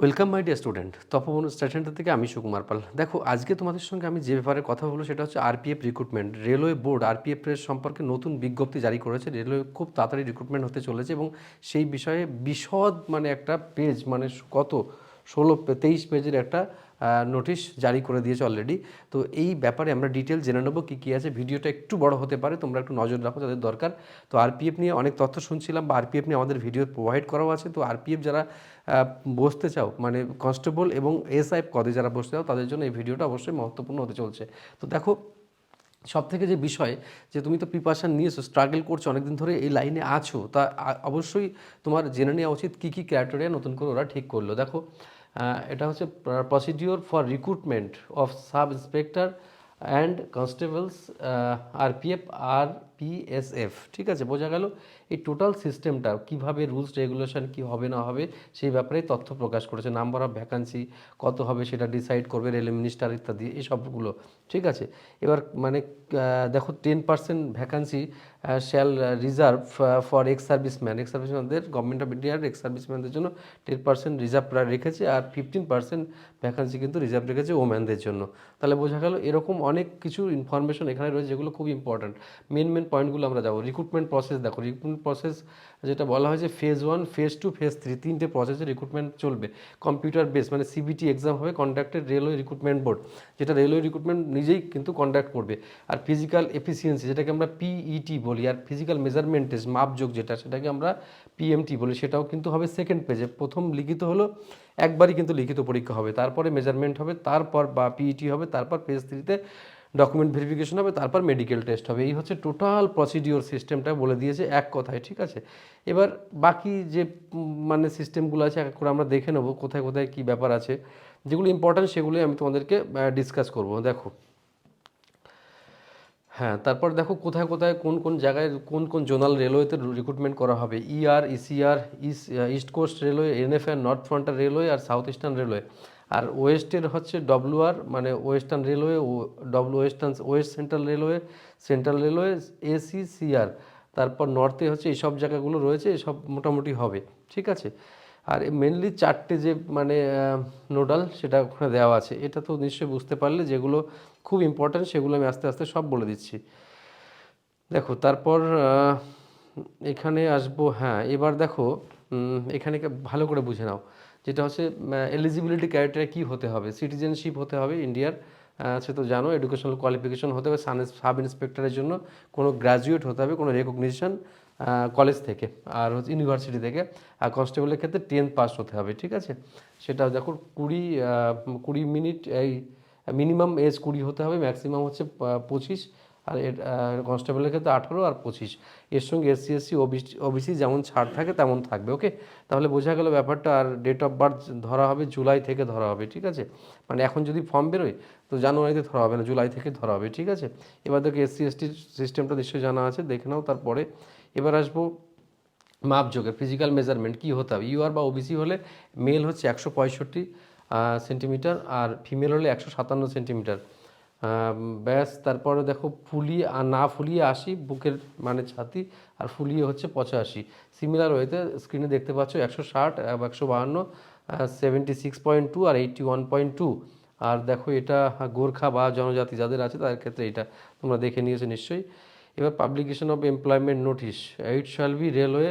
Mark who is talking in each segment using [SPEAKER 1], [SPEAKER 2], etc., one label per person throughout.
[SPEAKER 1] Welcome my dear student Tapoban স্টেশনটা থেকে আমি সুকুমার পাল। দেখো, আজকে তোমাদের সঙ্গে আমি যে ব্যাপারে কথা বলব সেটা হচ্ছে RPF recruitment railway board RPF এর সম্পর্কে নতুন বিজ্ঞপ্তি জারি করেছে। রেলওয়ে খুব তাড়াতাড়ি রিক্রুটমেন্ট হতে চলেছে এবং সেই বিষয়ে বিশদ মানে একটা পেজ মানে কত? ষোলো, তেইশ পেজের একটা নোটিশ জারি করে দিয়েছে অলরেডি তো এই ব্যাপারে আমরা ডিটেল জেনে নেব কী কী আছে। ভিডিওটা একটু বড় হতে পারে, তোমরা একটু নজর রাখো যাদের দরকার। তো আরপিএফ নিয়ে অনেক তথ্য শুনছিলাম বা আরপিএফ নিয়ে আমাদের ভিডিও প্রোভাইড করাও আছে। তো আরপিএফ যারা বসতে চাও মানে কনস্টেবল এবং এসআইএফ কদে যারা বসতে চাও, তাদের জন্য এই ভিডিওটা অবশ্যই মহত্বপূর্ণ হতে চলছে। তো দেখো সব থেকে যে বিষয়, যে তুমি তো প্রিপারেশান নিয়েছো স্ট্রাগল করছ, অনেকদিন ধরে এই লাইনে আছো, তা অবশ্যই তোমার জেনে নেওয়া উচিত কী কী ক্রাইটেরিয়া নতুন করে ওরা ঠিক করল। দেখো এটা হচ্ছে procedure for recruitment of sub inspector and constables RPF R PSF ঠিক আছে? বোঝা গেল? এই টোটাল সিস্টেমটা কীভাবে রুলস রেগুলেশন কি হবে, না হবে, সেই ব্যাপারে তথ্য প্রকাশ করেছে। নাম্বার অফ ভ্যাকান্সি কত হবে, সেটা ডিসাইড করবে রেল মিনিস্টার ইত্যাদি, এই সবগুলো, ঠিক আছে? এবার মানে দেখো ten percent vacancy shall reserve for ex serviceman ex সার্ভিসম্যানদের government of ইন্ডিয়ার এক্স সার্ভিসম্যানদের জন্য টেন পার্সেন্ট রিজার্ভ রেখেছে, আর ফিফটিন পার্সেন্ট ভ্যাকান্সি কিন্তু রিজার্ভ রেখেছে ওম্যানদের জন্য। তাহলে বোঝা গেল, এরকম অনেক কিছু ইনফরমেশন এখানে রয়েছে যেগুলো খুব ইম্পর্ট্যান্ট মেন মেন পয়েন্টগুলো আমরা যাব। রিক্রুটমেন্ট প্রসেস দেখো রিক্রুটমেন্ট প্রসেস যেটা বলা হয়েছে phase one phase two phase three তিনটে প্রসেসে রিক্রুটমেন্ট চলবে। কম্পিউটার বেস মানে সিবিটি এক্সাম হবে কন্ডাক্টেড রেলওয়ে রিক্রুটমেন্ট বোর্ড যেটা রেলওয়ে রিক্রুটমেন্ট নিজেই কিন্তু কন্ডাক্ট করবে। আর ফিজিক্যাল এফিসিয়েন্সি যেটাকে আমরা পিইটি বলি, আর ফিজিক্যাল মেজারমেন্ট টেস্ট মাপযোগ যেটা, সেটাকে আমরা পিএমটি বলি, সেটাও কিন্তু হবে সেকেন্ড পেজে প্রথম লিখিত হলো, একবারই কিন্তু লিখিত পরীক্ষা হবে, তারপরে মেজারমেন্ট হবে, তারপর বা পিইটি হবে, তারপর পেজ থ্রিতে ডকুমেন্ট ভেরিফিকেশন হবে, তারপর মেডিকেল টেস্ট হবে। এই হচ্ছে টোটাল প্রসিডিওর সিস্টেমটা বলে দিয়েছে এক কথায়, ঠিক আছে? এবার বাকি যে মানে সিস্টেমগুলো আছে, এক করে আমরা দেখে নেব কোথায় কোথায় কী ব্যাপার আছে। যেগুলো ইম্পর্ট্যান্ট সেগুলোই আমি তোমাদেরকে ডিসকাস করব। দেখো হ্যাঁ তারপর দেখো কোথায় কোথায় কোন কোন জায়গায় কোন কোন জোনাল রেলওয়েতে রিক্রুটমেন্ট করা হবে। ER ECR east coast railway NFR north frontier railway আর সাউথ ইস্টার্ন রেলওয়ে আর ওয়েস্টের হচ্ছে ডব্লিউআর মানে western railway W western west central railway central railway AC ACCR তারপর নর্থে হচ্ছে এইসব জায়গাগুলো রয়েছে, এসব মোটামুটি হবে। ঠিক আছে? আর মেনলি চারটে যে মানে নোডাল সেটা ওখানে দেওয়া আছে, এটা তো নিশ্চয়ই বুঝতে পারলে যেগুলো খুব ইম্পর্ট্যান্ট সেগুলো আমি আস্তে আস্তে সব বলে দিচ্ছি। দেখো, তারপর এখানে আসব হ্যাঁ এবার দেখো এখানে ভালো করে বুঝে নাও, যেটা হচ্ছে এলিজিবিলিটি ক্রাইটেরিয়া কী হতে হবে সিটিজেনশিপ হতে হবে ইন্ডিয়ার সে তো জানো এডুকেশনাল কোয়ালিফিকেশন হতে হবে সাব ইন্সপেক্টরের জন্য, কোনো গ্র্যাজুয়েট হতে হবে, কোনো রেকগনিশন কলেজ থেকে আর হচ্ছে ইউনিভার্সিটি থেকে। আর কনস্টেবলের ক্ষেত্রে টেন্থ পাস হতে হবে, ঠিক আছে? সেটা দেখো কুড়ি কুড়ি মিনিট এই মিনিমাম এজ কুড়ি হতে হবে ম্যাক্সিমাম হচ্ছে পঁচিশ। আর কনস্টেবলের ক্ষেত্রে আঠারো আর পঁচিশ। এর সঙ্গে এসসি এসসি, ওবিসি যেমন ছাড় থাকে তেমন থাকবে, ওকে? তাহলে বোঝা গেল ব্যাপারটা আর ডেট অফ বার্থ ধরা হবে জুলাই থেকে ধরা হবে, ঠিক আছে? মানে এখন যদি ফর্ম বেরোয়, তো জানুয়ারিতে ধরা হবে না, জুলাই থেকে ধরা হবে, ঠিক আছে? এবার দেখো এসসি এসটির সিস্টেমটা নিশ্চয়ই জানা আছে, দেখে নাও তারপরে। এবার আসব মাপযোগের ফিজিক্যাল মেজারমেন্ট কী হতে হবে? ইউআর বা ওবিসি হলে মেল হচ্ছে একশো পঁয়ষট্টি সেন্টিমিটার আর ফিমেল হলে একশো সাতান্ন সেন্টিমিটার ব্যাস, তারপরে দেখো ফুলিয়ে না ফুলিয়ে আশি, বুকের মানে ছাতি, আর ফুলিয়ে হচ্ছে পঁচাশি। সিমিলার ওয়েতে স্ক্রিনে দেখতে পাচ্ছ, একশো ষাট একশো বাহান্ন সেভেন্টি সিক্স পয়েন্ট টু আর এইটটি ওয়ান পয়েন্ট টু আর দেখো এটা গোর্খা বা জনজাতি যাদের আছে, তাদের ক্ষেত্রে এটা তোমরা দেখে নিয়েছো নিশ্চয়ই। এবার publication of employment notice it shall be railway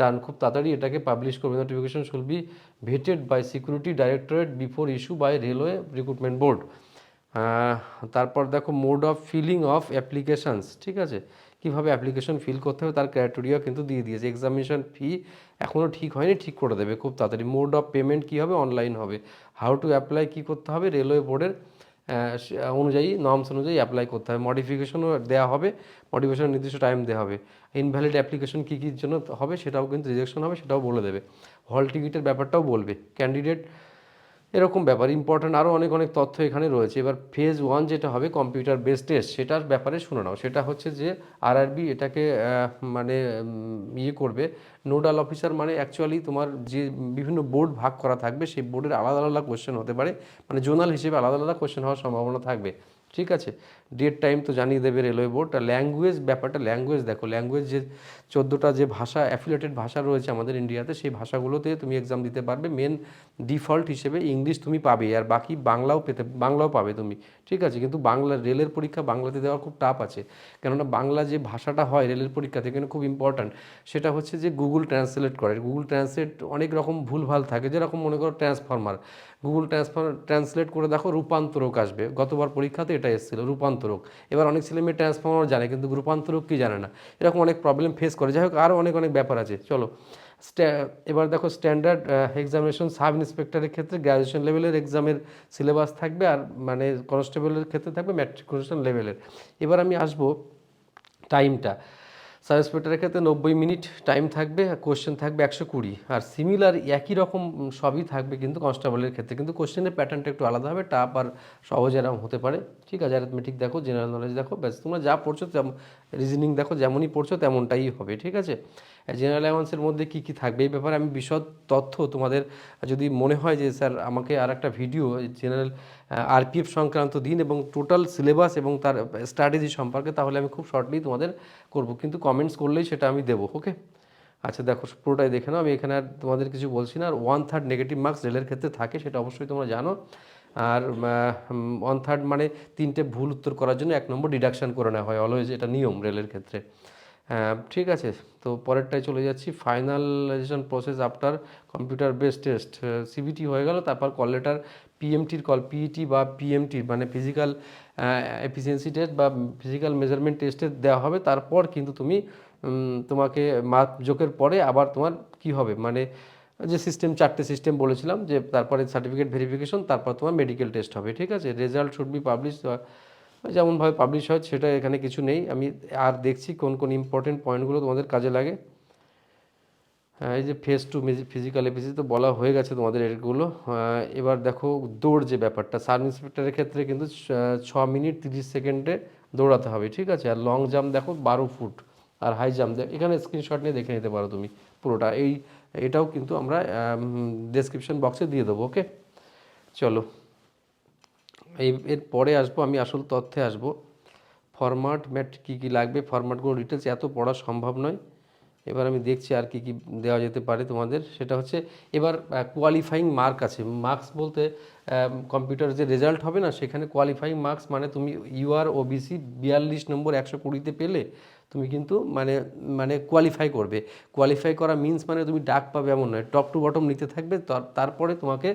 [SPEAKER 1] done খুব তাড়াতাড়ি এটাকে পাবলিশ করবে। Notification shall be vetted by security directorate before issue by railway recruitment board তারপর দেখো mode of filling of applications ঠিক আছে? কীভাবে অ্যাপ্লিকেশন ফিল করতে হবে তার ক্রাইটেরিয়া কিন্তু দিয়ে দিয়েছে। এক্সামিনেশন ফি এখনও ঠিক হয়নি, ঠিক করে দেবে খুব তাড়াতাড়ি। মোড অফ পেমেন্ট কী হবে? অনলাইন হবে। হাউ টু অ্যাপ্লাই কী করতে হবে? রেলওয়ে বোর্ডের অনুযায়ী নর্মস অনুযায়ী অ্যাপ্লাই করতে হবে। মডিফিকেশনও দেওয়া হবে। মডিফিকেশন নির্দিষ্ট টাইম দেওয়া হবে। ইনভ্যালিড অ্যাপ্লিকেশন কী কী জন্য হবে সেটাও কিন্তু রিজেকশন হবে, সেটাও বলে দেবে। হল টিকিটের ব্যাপারটাও বলবে। ক্যান্ডিডেট এরকম ব্যাপার। ইম্পর্ট্যান্ট আরও অনেক অনেক তথ্য এখানে রয়েছে। এবার ফেজ ওয়ান যেটা হবে কম্পিউটার বেস টেস্ট সেটার ব্যাপারে শুনে নাও। সেটা হচ্ছে যে আরআরবি এটাকে মানে ইয়ে করবে। নোডাল অফিসার মানে অ্যাকচুয়ালি তোমার যে বিভিন্ন বোর্ড ভাগ করা থাকবে, সেই বোর্ডের আলাদা আলাদা কোশ্চেন হতে পারে। মানে জোনাল হিসেবে আলাদা আলাদা কোশ্চেন হওয়ার সম্ভাবনা থাকবে। ঠিক আছে? ডেট টাইম তো জানিয়ে দেবে রেলওয়ে বোর্ড আর ল্যাঙ্গুয়েজ ব্যাপারটা ল্যাঙ্গুয়েজ দেখো ল্যাঙ্গুয়েজ যে চোদ্দোটা যে ভাষা অ্যাফিলেটেড ভাষা রয়েছে আমাদের ইন্ডিয়াতে সেই ভাষাগুলোতে তুমি এক্সাম দিতে পারবে। মেন ডিফল্ট হিসেবে ইংলিশ তুমি পাবে, আর বাকি বাংলাও পেতে, বাংলাও পাবে তুমি। ঠিক আছে? কিন্তু বাংলা রেলের পরীক্ষা বাংলাতে দেওয়া খুব টাফ আছে। কেননা বাংলা যে ভাষাটা হয় রেলের পরীক্ষাতে এখানে খুব ইম্পর্ট্যান্ট সেটা হচ্ছে যে গুগল ট্রান্সলেট করে। গুগল ট্রান্সলেট অনেক রকম ভুলভাল থাকে। যেরকম মনে করো ট্রান্সফর্মার গুগল ট্রান্সফার ট্রান্সলেট করে দেখো রূপান্তরক আসবে। গতবার পরীক্ষাতে এটা এসেছিল রূপান্তরক এবার অনেক ছেলে মেয়ে ট্রান্সফরমার জানে, কিন্তু রূপান্তরক কি জানে না? এরকম অনেক প্রবলেম ফেস করে। যাই হোক আরও অনেক অনেক ব্যাপার আছে। চলো। এবার দেখো স্ট্যান্ডার্ড এক্সামিনেশন সাব ইন্সপেক্টরের ক্ষেত্রে গ্র্যাজুয়েশন লেভেলের এক্সামের সিলেবাস থাকবে আর মানে কনস্টেবলের ক্ষেত্রে থাকবে ম্যাট্রিকুলেশন লেভেলের এবার আমি আসব টাইমটা সাব ইন্সপেক্টরের ক্ষেত্রে নব্বই মিনিট টাইম থাকবে কোশ্চেন থাকবে একশো কুড়ি। আর সিমিলার একই রকম সবই থাকবে কিন্তু কনস্টেবলের ক্ষেত্রে। কিন্তু কোশ্চেনের প্যাটার্নটা একটু আলাদা হবে টাপ আর সহজ এরকম হতে পারে। ঠিক আছে অ্যারিথমেটিক দেখো জেনারেল নলেজ দেখো, ব্যাস, তোমরা যা পড়ছো রিজনিং দেখো, যেমনই পড়ছো তেমনটাই হবে, ঠিক আছে? জেনারেল অ্যাওয়ান্সের মধ্যে কী কী থাকবে এই ব্যাপারে আমি বিশদ তথ্য তোমাদের, যদি মনে হয় যে স্যার আমাকে আর একটা ভিডিও জেনারেল আরপিএফ সংক্রান্ত দিন এবং টোটাল সিলেবাস এবং তার স্ট্র্যাটেজি সম্পর্কে, তাহলে আমি খুব শর্টলি তোমাদের করব। কিন্তু কমেন্টস করলেই সেটা আমি দেবো ওকে আচ্ছা দেখো, পুরোটাই দেখে নাও, আমি এখানে আর তোমাদের কিছু বলছি না, আর ওয়ান থার্ড নেগেটিভ মার্কস রেলের ক্ষেত্রে থাকে, সেটা অবশ্যই তোমরা জানো। আর ওয়ান থার্ড মানে তিনটে ভুল উত্তর করার জন্য এক নম্বর ডিডাকশন করে নেওয়া হয় অলওয়েজ এটা নিয়ম রেলের ক্ষেত্রে। ঠিক আছে, তো পরেরটায় চলে যাচ্ছি finalization process after computer base test CBT হয়ে গেল, তারপর কল লেটার পিএমটির কল পিইটি বা পিএমটি মানে ফিজিক্যাল এফিসিয়েন্সি টেস্ট বা ফিজিক্যাল মেজারমেন্ট টেস্টে দেওয়া হবে, তারপর কিন্তু তুমি তোমাকে মার্ক যোগের পরে আবার তোমার কি হবে মানে যে সিস্টেম চারটে সিস্টেম বলেছিলাম যে তারপরে সার্টিফিকেট ভেরিফিকেশন তারপর তোমার মেডিকেল টেস্ট হবে, ঠিক আছে? রেজাল্ট শুড বি পাবলিশ যেমনভাবে পাবলিশ হয়, সেটা এখানে কিছু নেই। আমি আর দেখছি কোন কোন ইম্পর্টেন্ট পয়েন্টগুলো তোমাদের কাজে লাগে। হ্যাঁ এই যে ফেস টু ফিজিক্যাল এফিসি তো বলা হয়ে গেছে তোমাদের এগুলো। এবার দেখো দৌড় যে ব্যাপারটা, সাব ইন্সপেক্টরের ক্ষেত্রে কিন্তু ছ মিনিট তিরিশ সেকেন্ডে দৌড়াতে হবে, ঠিক আছে? আর লং জাম্প দেখো বারো ফুট। আর হাই জাম্প এখানে স্ক্রিনশট নিয়ে দেখে নিতে পারো তুমি পুরোটা। এই, এটাও কিন্তু আমরা ডেসক্রিপশন বক্সে দিয়ে দেবো ওকে চলো। এই, এর পরে আসব, আমি আসল তথ্যে আসব। ফরম্যাট ম্যাট কী কী লাগবে? ফরম্যাটগুলো ডিটেলস এত পড়া সম্ভব নয়। এবার আমি দেখছি আর কি কি দেওয়া যেতে পারে তোমাদের। সেটা হচ্ছে, এবার কোয়ালিফাইং মার্ক আছে। মার্কস বলতে কম্পিউটার যে রেজাল্ট হবে না, সেখানে কোয়ালিফাইং মার্কস মানে তুমি ইউআর ওবিসি বিয়াল্লিশ নম্বর একশো কুড়িতে পেলে তুমি কিন্তু মানে মানে কোয়ালিফাই করবে। কোয়ালিফাই করা মিন্স মানে তুমি ডাক পাবে এমন নয়। টপ টু বটম নিতে থাকবে। তার- তারপরে তোমাকে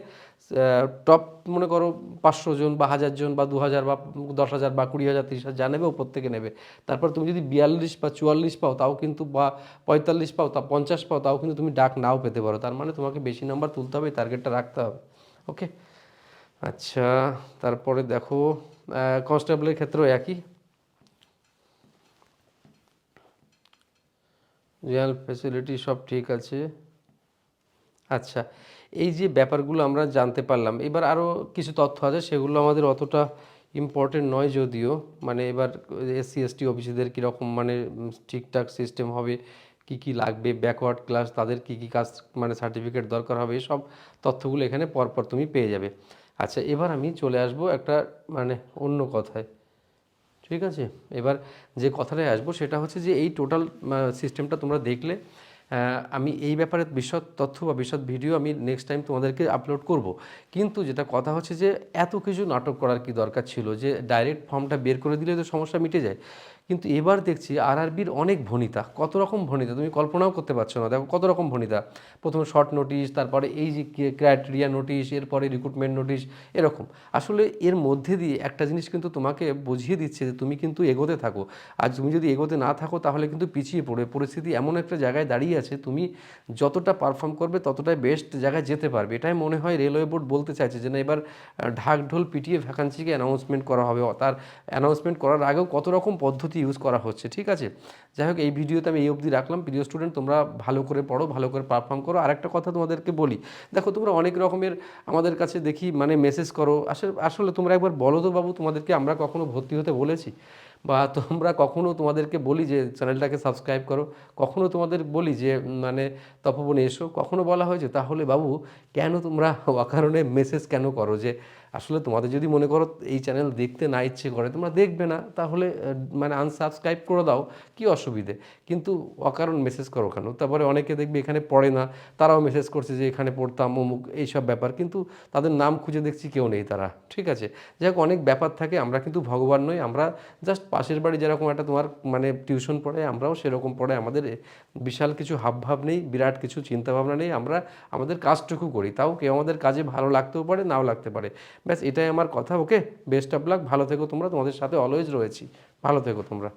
[SPEAKER 1] টপ মনে করো পাঁচশো জন বা হাজার জন বা দু হাজার বা দশ হাজার বা কুড়ি হাজার, তিরিশ হাজার যা নেবে ওপর থেকে নেবে। তারপর তুমি যদি বিয়াল্লিশ বা চুয়াল্লিশ পাও, তাও কিন্তু বা পঁয়তাল্লিশ পাও, তা পঞ্চাশ পাও, তাও কিন্তু তুমি ডাক নাও পেতে পারো। তার মানে তোমাকে বেশি নাম্বার তুলতে হবে টার্গেটটা রাখতে হবে। ওকে আচ্ছা তারপরে দেখো কনস্টেবলের ক্ষেত্রেও একই। জেনারেল ফ্যাসিলিটি সব ঠিক আছে। আচ্ছা এই যে ব্যাপারগুলো আমরা জানতে পারলাম, এবার আরও কিছু তথ্য আছে, সেগুলো আমাদের অতটা ইম্পর্টেন্ট নয় যদিও মানে এবার এসসি এসটি অফিসিদের কীরকম মানে ঠিকঠাক সিস্টেম হবে, কি কি লাগবে ব্যাকওয়ার্ড ক্লাস তাদের কি কি কাজ মানে সার্টিফিকেট দরকার হবে সব তথ্যগুলো এখানে পরপর তুমি পেয়ে যাবে। আচ্ছা এবার আমি চলে আসব একটা মানে অন্য কথায়। ঠিক আছে? এবার যে কথাটায় আসব সেটা হচ্ছে যে এই টোটাল সিস্টেমটা তোমরা দেখলে আমি এই ব্যাপারে বিশদ তথ্য বা বিশদ ভিডিও আমি নেক্সট টাইম তোমাদেরকে আপলোড করব। কিন্তু যেটা কথা হচ্ছে যে এত কিছু নাটক করার কি দরকার ছিল? যে ডাইরেক্ট ফর্মটা বের করে দিলে তো সমস্যা মিটে যায়। কিন্তু এবার দেখছি আরআরবির অনেক ভনিতা কত রকম ভনিতা তুমি কল্পনাও করতে পারছ না। দেখো কত রকম ভনিতা। প্রথমে শর্ট নোটিশ তারপরে এই যে ক্রাইটেরিয়া নোটিশ এরপরে রিক্রুটমেন্ট নোটিশ এরকম। আসলে এর মধ্যে দিয়ে একটা জিনিস কিন্তু তোমাকে বুঝিয়ে দিচ্ছে যে তুমি কিন্তু এগোতে থাকো। আর তুমি যদি এগোতে না থাকো তাহলে কিন্তু পিছিয়ে পড়বে। পরিস্থিতি এমন একটা জায়গায় দাঁড়িয়ে আছে তুমি যতটা পারফর্ম করবে ততটাই বেস্ট জায়গায় যেতে পারবে। এটাই মনে হয় রেলওয়ে বোর্ড বলতে চাইছে যে না এবার আহ, ঢাক ঢোল পিটিয়ে ভ্যাকান্সিকে অ্যানাউন্সমেন্ট করা হবে। তার অ্যানাউন্সমেন্ট করার আগেও কত রকম পদ্ধতি ইউজ করা হচ্ছে, ঠিক আছে? যাই হোক এই ভিডিওতে আমি এই অবধি রাখলাম। প্রিয় স্টুডেন্ট তোমরা ভালো করে পড়ো, ভালো করে পারফর্ম করো। আর একটা কথা তোমাদেরকে বলি, দেখো তোমরা অনেক রকমের আমাদের কাছে দেখি মানে মেসেজ করো। আসলে আসলে তোমরা একবার বলো তো বাবু, তোমাদেরকে আমরা কখনো ভর্তি হতে বলেছি? বা তোমরা কখনো তোমাদেরকে বলি যে চ্যানেলটাকে সাবস্ক্রাইব করো, কখনো তোমাদের বলি যে মানে তপবনে এসো, কখনো বলা হয়েছে তাহলে বাবু, কেন তোমরা অকারণে মেসেজ কেন করো যে, আসলে তোমাদের যদি মনে করো এই চ্যানেল দেখতে না ইচ্ছে করে, তোমরা দেখবে না, তাহলে মানে আনসাবস্ক্রাইব করে দাও, কি অসুবিধে? কিন্তু অকারণ মেসেজ করো কেন? তারপরে অনেকে দেখবে এখানে পড়ে না, তারাও মেসেজ করছে যে, এখানে পড়তাম, অমুক, এইসব ব্যাপার। কিন্তু তাদের নাম খুঁজে দেখছি কেউ নেই তারা, ঠিক আছে? যাই হোক, অনেক ব্যাপার থাকে, আমরা কিন্তু ভগবান নই, আমরা জাস্ট পাশের বাড়ি যেরকম একটা তোমার মানে টিউশন পড়ে, আমরাও সেরকম পড়ে। আমাদের বিশাল কিছু হাবভাব নেই, বিরাট কিছু চিন্তাভাবনা নেই। আমরা আমাদের কাজটুকু করি। তাও কেউ আমাদের কাজে ভালো লাগতেও পারে, নাও লাগতে পারে। ব্যাস, এটাই আমার কথা। Okay, best of luck. ভালো থেকো তোমরা। তোমাদের সাথে অলওয়েজ রয়েছি। ভালো থেকো তোমরা।